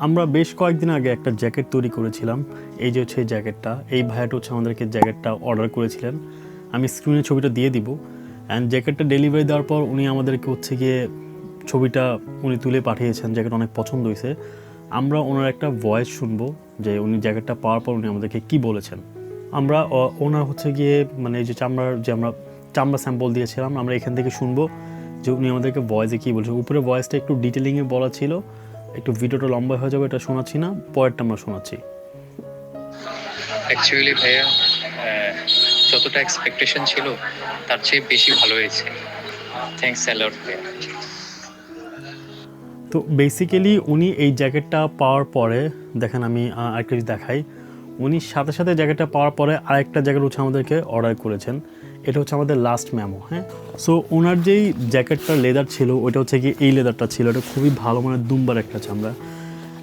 আমরা বেশ কয়েকদিন আগে একটা জ্যাকেট তৈরি করেছিলাম। এই যে হচ্ছে জ্যাকেটটা, এই ভাইয়াটা হচ্ছে আমাদেরকে জ্যাকেটটা অর্ডার করেছিলেন। আমি স্ক্রিনে ছবিটা দিয়ে দিব। অ্যান্ড জ্যাকেটটা ডেলিভারি দেওয়ার পর উনি আমাদেরকে হচ্ছে গিয়ে ছবিটা উনি তুলে পাঠিয়েছেন, জ্যাকেট অনেক পছন্দ হয়েছে। আমরা ওনার একটা ভয়েস শুনব যে উনি জ্যাকেটটা পাওয়ার পর উনি আমাদেরকে কি বলেছেন। আমরা ওনার হচ্ছে গিয়ে মানে যে চামড়ার, যে আমরা চামড়া স্যাম্পল দিয়েছিলাম, আমরা এখান থেকে শুনব যে উনি আমাদেরকে ভয়েসে কী বলছেন উপরে ভয়েসটা একটু ডিটেলিংয়ে বলা ছিল। একটু ভিডিওটা লম্বা হয়ে যাবে এটা শোনাচ্ছি না পরেরটা আমরা শোনাচ্ছি। অ্যাকচুয়ালি ভাইয়া যতটা এক্সপেকটেশন ছিল তার চেয়ে বেশি ভালো হয়েছে। থ্যাংকস অ্যালট ভাইয়া। তো বেসিক্যালি উনি এই জ্যাকেটটা পাওয়ার পরে দেখেন আমি আরেকটা দেখাই। উনি সাথে সাথে জ্যাকেটটা পাওয়ার পরে আরেকটা জ্যাকেট হচ্ছে আমাদেরকে অর্ডার করেছেন। এটা হচ্ছে আমাদের লাস্ট ম্যামো হ্যাঁ? সো ওনার যেই জ্যাকেটটার লেদার ছিল, ওইটা হচ্ছে কি এই লেদারটা ছিল। এটা খুবই ভালো মানে দুম্বার একটা চামড়া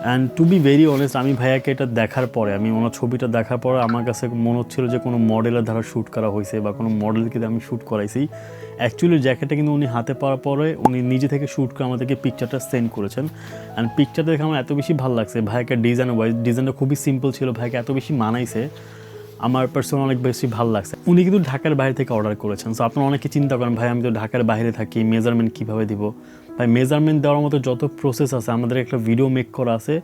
and to be very honest আমি ভাইয়াকে এটা দেখার পরে, আমি ওনার ছবিটা দেখার পরে আমার কাছে মনে হচ্ছিল যে কোনো মডেলের দ্বারা শ্যুট করা হয়েছে বা কোনো মডেলকে আমি শ্যুট করাইছি। অ্যাকচুয়ালি জ্যাকেটটা কিন্তু উনি হাতে পাওয়ার পরে উনি নিজে থেকে শ্যুট করে আমাদেরকে পিকচারটা সেন্ড করেছেন। অ্যান্ড পিকচারটা দেখে আমার এত বেশি ভালো লাগছে। ভাইয়াকে ডিজাইন ওয়াইজ ডিজাইনটা খুবই সিম্পল ছিল ভাইকে এত বেশি মানাইছে। আমার পার্সোনাল অনেক বেশি ভালো লাগছে। উনি কিন্তু ঢাকার বাইরে থেকে অর্ডার করেছেন। সো আপনারা অনেকে চিন্তা করেন, ভাই আমি তো ঢাকার বাইরে থাকি মেজারমেন্ট কীভাবে দিব? ভাই মেজারমেন্ট দেওয়ার মতো যত প্রসেস আছে, আমাদের একটা ভিডিও মেক করা আছে,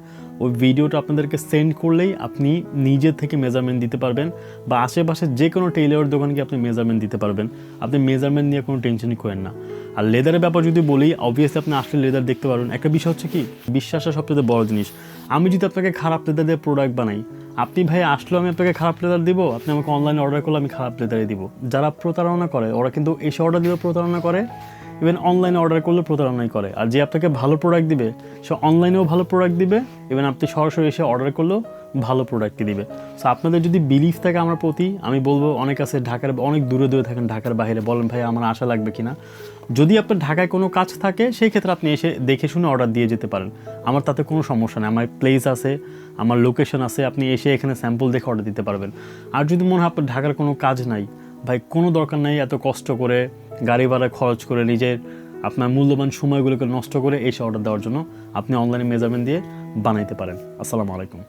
ওই ভিডিওটা আপনাদেরকে সেন্ড করলেই আপনি নিজে থেকে মেজারমেন্ট দিতে পারবেন বা আশেপাশে যে কোনো টেইলারের দোকানকে আপনি মেজারমেন্ট দিতে পারবেন। আপনি মেজারমেন্ট নিয়ে কোনো টেনশনই করেন না। আর লেদারের ব্যাপার যদি বলি অবভিয়াসলি আপনি আসলে লেদার দেখতে পারবেন। একটা বিষয় হচ্ছে কি বিশ্বাসটা সবচেয়ে বড় জিনিস, আমি যদি আপনাকে খারাপ লেদার দিয়ে প্রোডাক্ট বানাই, আপনি ভাই আসলেও আমি আপনাকে খারাপ লেদার দিব? আপনি আমাকে অনলাইনে অর্ডার করলে আমি খারাপ লেদারই দিব। যারা প্রতারণা করে, ওরা কিন্তু এসে অর্ডার দিলেও প্রতারণা করে। ইভেন অনলাইনে অর্ডার করলে প্রতারণাই করে। আর যে আপনাকে ভালো প্রোডাক্ট দিবে, সে অনলাইনেও ভালো প্রোডাক্ট দিবে। ইভেন আপনি সরাসরি এসে অর্ডার করলেও ভালো প্রোডাক্টই দিবে। সো আপনাদের যদি বিলিফ থাকে আমার প্রতি, আমি বলব অনেক আছে ঢাকার, অনেক দূরে দূরে থাকেন ঢাকার বাইরে। বলেন ভাই, আমার আশা লাগবে কিনা? যদি আপনার ঢাকায় কোনো কাজ থাকে, সেই ক্ষেত্রে আপনি এসে দেখে শুনে অর্ডার দিয়ে যেতে পারেন। আমার তাতে কোনো সমস্যা নেই। আমার প্লেস আছে, আমার লোকেশন আছে, আপনি এসে এখানে স্যাম্পল দেখে অর্ডার দিতে পারবেন। আর যদি মনে হয় আপনার ঢাকার কোনো কাজ নাই ভাই, কোনো দরকার নাই এত কষ্ট করে গাড়ি ভাড়া খরচ করে নিজের আপনার মূল্যবান সময়গুলোকে নষ্ট করে এসে অর্ডার দেওয়ার জন্য আপনি অনলাইনে মেজারমেন্ট দিয়ে বানাইতে পারেন। আসসালামু আলাইকুম।